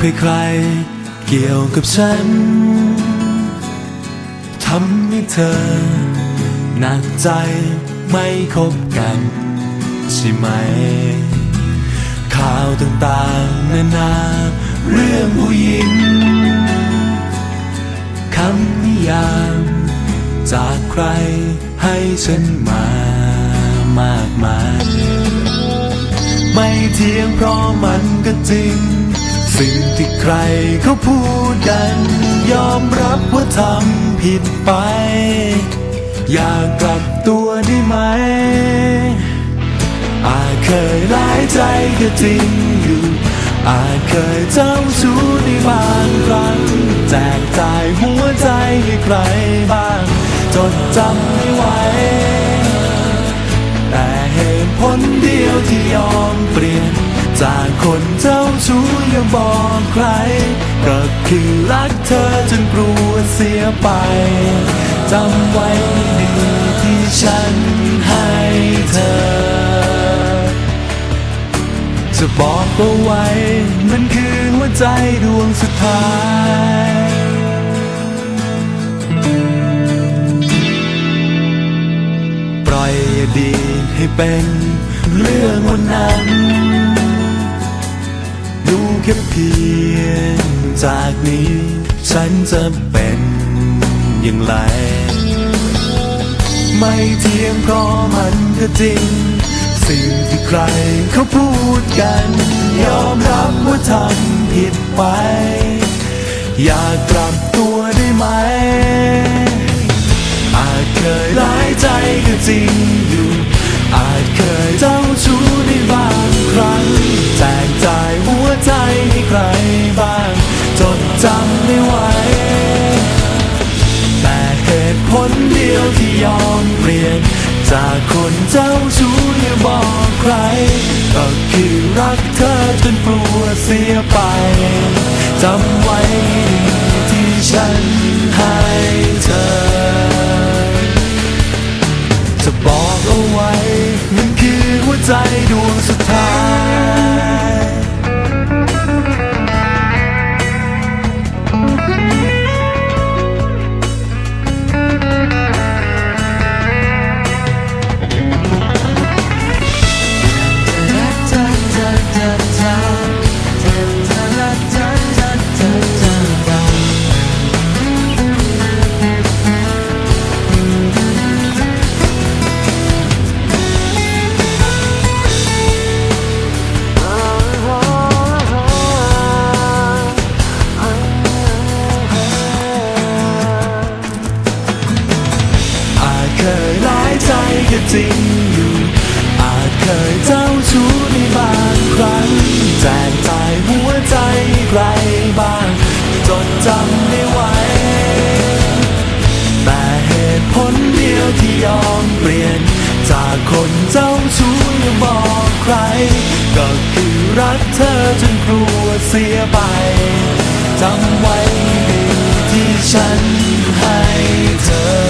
ใครๆเกี่ยวกับฉันทำให้เธอ หนักใจไม่คบกันใช่ไหม ข่าวต่างๆนานา เรื่องผู้หญิงคำนิยามจากใครให้ฉันมามากมาย ไม่เทียงเพราะมันก็จริง สิ่งที่ใครเขาพูดกัน ยอมรับว่าทำผิดไป อยากกลับตัวได้ไหม อาจเคยร้ายใจก็จริงอยู่ อาจเคยเจ้าชู้ในบางครั้ง แจกจ่ายหัวใจให้ใครบ้าง จดจำไม่ไหว แต่เหตุผลเดียวที่ยอมเปลี่ยน จากคนเจ้าชู้อย่าบอกใคร ก็คือรักเธอจนกลัวเสียไปจำไว้ดีที่ฉันให้เธอ จะบอกเอาไว้ มันคือหัวใจดวงสุดท้ายปล่อยอดีตให้เป็นเรื่องวันนั้น ค่เพียงจากนี้ ฉันจะเป็นอย่างไร ไม่เที่ยงเพราะมันก็จริง สิ่งที่ใครเขาพูดกัน ยอมรับว่าทำผิดไป อยากกลับตัวได้ไหม เหตุผลเดียวที่ยอมเปลี่ยน จากคนเจ้าชู้อย่าบอกใคร ก็คือรักเธอจนกลัวเสียไปจำไว้ที่ฉันให้เธอ จะบอกเอาไว้มันคือหัวใจดวงสุดท้าย ที่ยอมเปลี่ยน จากคนเจ้าชู้อย่าบอกใคร ก็คือรักเธอจนกลัวเสียไปจำไว้ดีที่ฉันให้เธอ